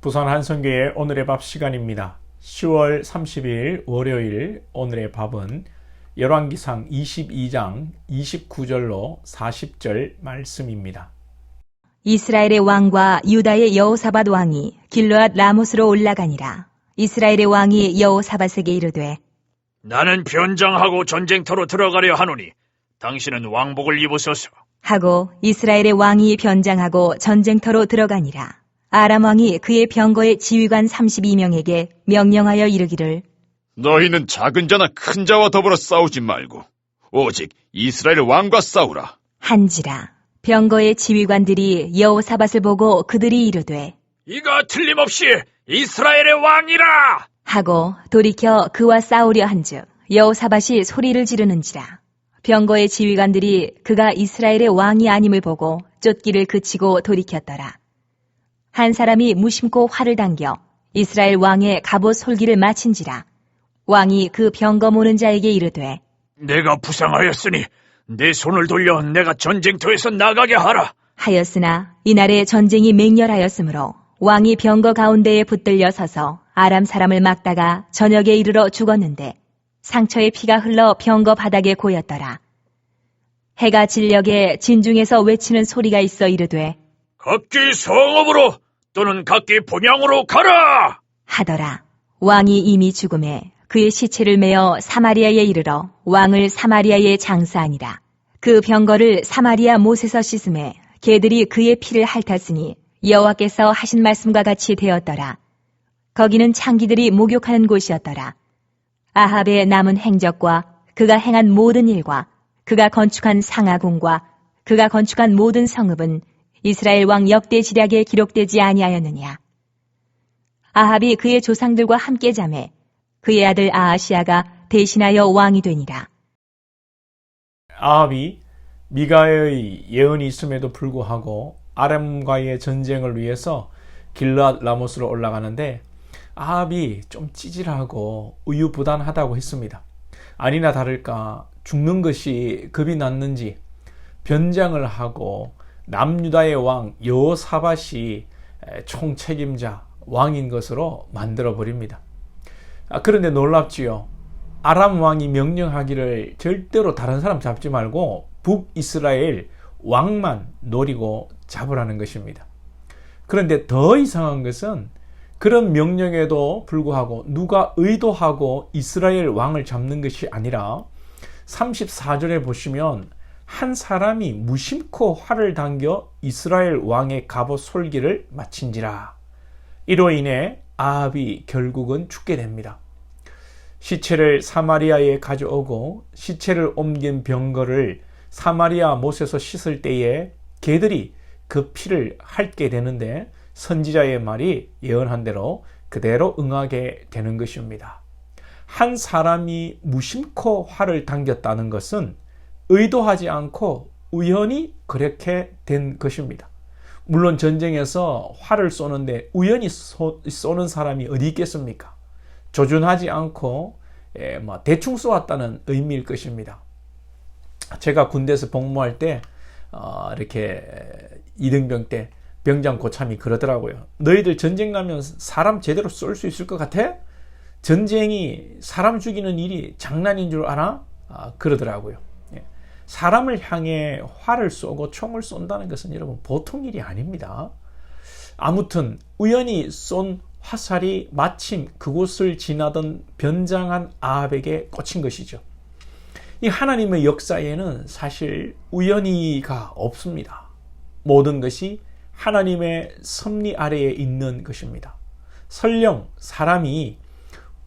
부산 한성교의 오늘의 밥 시간입니다. 10월 30일 월요일 오늘의 밥은 열왕기상 22장 29절로 40절 말씀입니다. 이스라엘의 왕과 유다의 여호사밧 왕이 길르앗 라못으로 올라가니라. 이스라엘의 왕이 여호사밧에게 이르되 나는 변장하고 전쟁터로 들어가려 하노니 당신은 왕복을 입으소서. 하고 이스라엘의 왕이 변장하고 전쟁터로 들어가니라. 아람 왕이 그의 병거의 지휘관 32명에게 명령하여 이르기를 너희는 작은 자나 큰 자와 더불어 싸우지 말고 오직 이스라엘 왕과 싸우라. 한지라. 병거의 지휘관들이 여호사밧을 보고 그들이 이르되 이가 틀림없이 이스라엘의 왕이라! 하고 돌이켜 그와 싸우려 한즉 여호사밧이 소리를 지르는지라 병거의 지휘관들이 그가 이스라엘의 왕이 아님을 보고 쫓기를 그치고 돌이켰더라 한 사람이 무심코 활을 당겨 이스라엘 왕의 갑옷 솔기를 마친지라 왕이 그 병거 모는 자에게 이르되 내가 부상하였으니 내 손을 돌려 내가 전쟁터에서 나가게 하라. 하였으나 이날에 전쟁이 맹렬하였으므로 왕이 병거 가운데에 붙들려 서서 아람 사람을 막다가 저녁에 이르러 죽었는데 상처의 피가 흘러 병거 바닥에 고였더라. 해가 진력에 진중에서 외치는 소리가 있어 이르되 각기 성읍으로 또는 각기 본향으로 가라! 하더라. 왕이 이미 죽음에 그의 시체를 메어 사마리아에 이르러 왕을 사마리아에 장사하니라. 그 병거를 사마리아 못에서 씻음에 개들이 그의 피를 핥았으니 여호와께서 하신 말씀과 같이 되었더라. 거기는 창기들이 목욕하는 곳이었더라. 아합의 남은 행적과 그가 행한 모든 일과 그가 건축한 상하궁과 그가 건축한 모든 성읍은 이스라엘 왕 역대 지략에 기록되지 아니하였느냐. 아합이 그의 조상들과 함께 잠해 그의 아들 아하시아가 대신하여 왕이 되니라. 아합이 미가의 예언이 있음에도 불구하고 아람과의 전쟁을 위해서 길르앗 라모스로 올라가는데 아합이 좀 찌질하고 우유부단하다고 했습니다. 아니나 다를까 죽는 것이 겁이 났는지 변장을 하고 남유다의 왕 여호사밧이 총책임자 왕인 것으로 만들어 버립니다. 아, 그런데 놀랍지요. 아람 왕이 명령하기를 절대로 다른 사람 잡지 말고 북이스라엘 왕만 노리고 잡으라는 것입니다. 그런데 더 이상한 것은 그런 명령에도 불구하고 누가 의도하고 이스라엘 왕을 잡는 것이 아니라 34절에 보시면 한 사람이 무심코 활을 당겨 이스라엘 왕의 갑옷 솔기를 마친지라. 이로 인해 아합이 결국은 죽게 됩니다. 시체를 사마리아에 가져오고 시체를 옮긴 병거를 사마리아 못에서 씻을 때에 개들이 그 피를 핥게 되는데 선지자의 말이 예언한 대로 그대로 응하게 되는 것입니다. 한 사람이 무심코 활을 당겼다는 것은 의도하지 않고 우연히 그렇게 된 것입니다. 물론 전쟁에서 활을 쏘는데 우연히 쏘, 는 사람이 어디 있겠습니까? 조준하지 않고 예, 뭐 대충 쏘았다는 의미일 것입니다. 제가 군대에서 복무할 때 어, 이렇게 이등병 때 병장 고참이 그러더라고요. 너희들 전쟁 가면 사람 제대로 쏠 수 있을 것 같아? 전쟁이 사람 죽이는 일이 장난인 줄 알아? 아, 그러더라고요. 예. 사람을 향해 활을 쏘고 총을 쏜다는 것은 여러분 보통 일이 아닙니다. 아무튼 우연히 쏜 화살이 마침 그곳을 지나던 변장한 아합에게 꽂힌 것이죠. 이 하나님의 역사에는 사실 우연히가 없습니다. 모든 것이 하나님의 섭리 아래에 있는 것입니다. 설령 사람이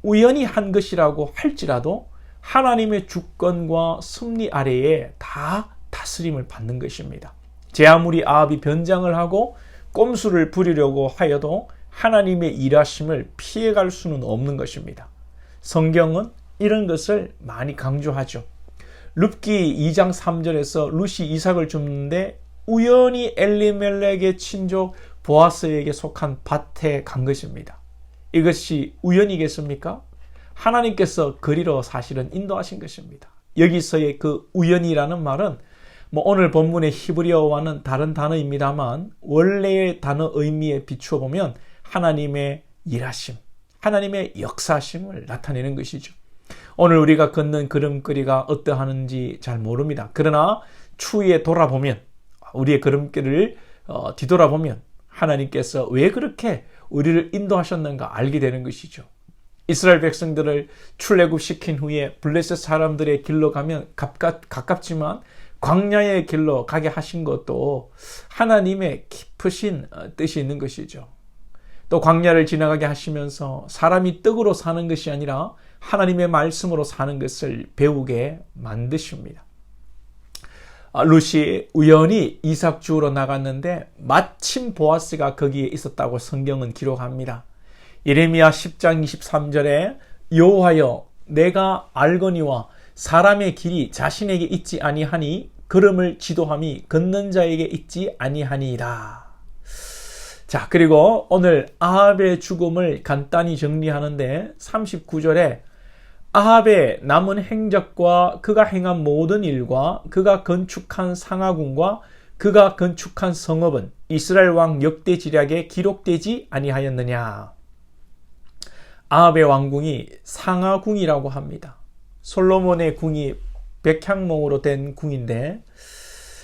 우연히 한 것이라고 할지라도 하나님의 주권과 섭리 아래에 다 다스림을 받는 것입니다. 제 아무리 아합이 변장을 하고 꼼수를 부리려고 하여도 하나님의 일하심을 피해갈 수는 없는 것입니다. 성경은 이런 것을 많이 강조하죠. 룻기 2장 3절에서 룻이 이삭을 줍는데 우연히 엘리멜렉의 친족 보아스에게 속한 밭에 간 것입니다. 이것이 우연이겠습니까? 하나님께서 그리로 사실은 인도하신 것입니다. 여기서의 그 우연이라는 말은 뭐 오늘 본문의 히브리어와는 다른 단어입니다만 원래의 단어 의미에 비추어 보면 하나님의 일하심, 하나님의 역사심을 나타내는 것이죠. 오늘 우리가 걷는 걸음걸이가 어떠하는지 잘 모릅니다. 그러나 추후에 돌아보면 우리의 걸음길을 어, 뒤돌아보면 하나님께서 왜 그렇게 우리를 인도하셨는가 알게 되는 것이죠. 이스라엘 백성들을 출애굽시킨 후에 블레셋 사람들의 길로 가면 가깝, 가깝지만 광야의 길로 가게 하신 것도 하나님의 깊으신 어, 뜻이 있는 것이죠. 또 광야를 지나가게 하시면서 사람이 떡으로 사는 것이 아니라 하나님의 말씀으로 사는 것을 배우게 만드십니다. 아, 루시 우연히 이삭 주우러 나갔는데 마침 보아스가 거기에 있었다고 성경은 기록합니다. 예레미야 10장 23절에 여호와여 내가 알거니와 사람의 길이 자신에게 있지 아니하니 걸음을 지도함이 걷는 자에게 있지 아니하니이다. 자, 그리고 오늘 아합의 죽음을 간단히 정리하는데 39절에 아합의 남은 행적과 그가 행한 모든 일과 그가 건축한 상하군과 그가 건축한 성읍은 이스라엘 왕 역대 지략에 기록되지 아니하였느냐. 아합의 왕궁이 상하궁이라고 합니다. 솔로몬의 궁이 백향목으로 된 궁인데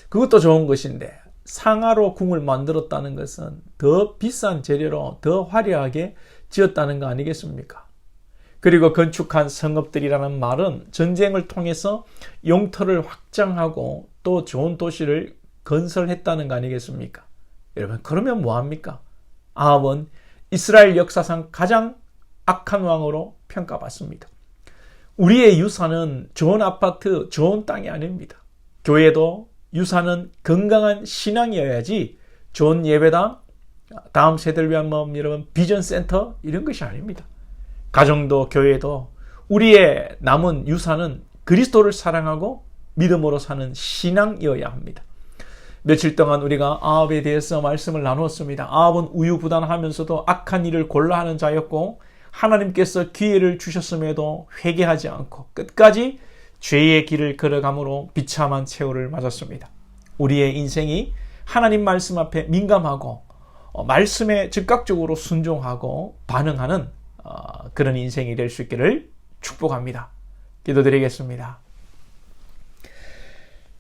그것도 좋은 것인데 상하로 궁을 만들었다는 것은 더 비싼 재료로 더 화려하게 지었다는 거 아니겠습니까? 그리고 건축한 성읍들이라는 말은 전쟁을 통해서 용터를 확장하고 또 좋은 도시를 건설했다는 거 아니겠습니까? 여러분, 그러면 뭐합니까? 아합은 이스라엘 역사상 가장 악한 왕으로 평가받습니다. 우리의 유산은 좋은 아파트, 좋은 땅이 아닙니다. 교회도 유산은 건강한 신앙이어야지 좋은 예배당, 다음 세대를 위한 마음 여러분 비전 센터 이런 것이 아닙니다. 가정도 교회도 우리의 남은 유산은 그리스도를 사랑하고 믿음으로 사는 신앙이어야 합니다. 며칠 동안 우리가 아합에 대해서 말씀을 나누었습니다. 아합은 우유부단하면서도 악한 일을 골라 하는 자였고 하나님께서 기회를 주셨음에도 회개하지 않고 끝까지 죄의 길을 걸어감으로 비참한 최후를 맞았습니다. 우리의 인생이 하나님 말씀 앞에 민감하고 어, 말씀에 즉각적으로 순종하고 반응하는 어, 그런 인생이 될 수 있기를 축복합니다. 기도드리겠습니다.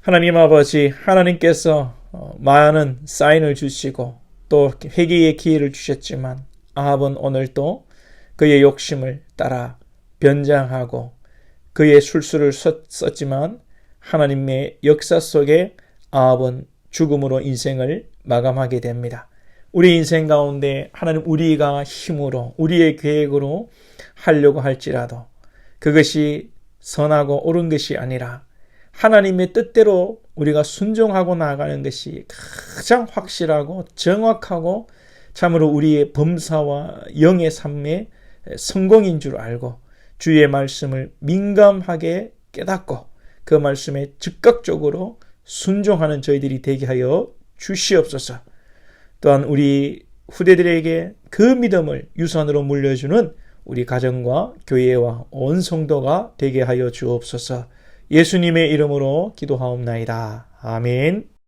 하나님 아버지, 하나님께서 어, 많은 사인을 주시고 또 회개의 기회를 주셨지만 아합은 오늘 또 그의 욕심을 따라 변장하고 그의 술수를 썼지만 하나님의 역사 속에 아합은 죽음으로 인생을 마감하게 됩니다. 우리 인생 가운데 하나님 우리가 힘으로 우리의 계획으로 하려고 할지라도 그것이 선하고 옳은 것이 아니라 하나님의 뜻대로 우리가 순종하고 나아가는 것이 가장 확실하고 정확하고 참으로 우리의 범사와 영의 삶의 성공인 줄 알고 주의 말씀을 민감하게 깨닫고 그 말씀에 즉각적으로 순종하는 저희들이 되게 하여 주시옵소서. 또한 우리 후대들에게 그 믿음을 유산으로 물려주는 우리 가정과 교회와 온 성도가 되게 하여 주옵소서. 예수님의 이름으로 기도하옵나이다. 아멘.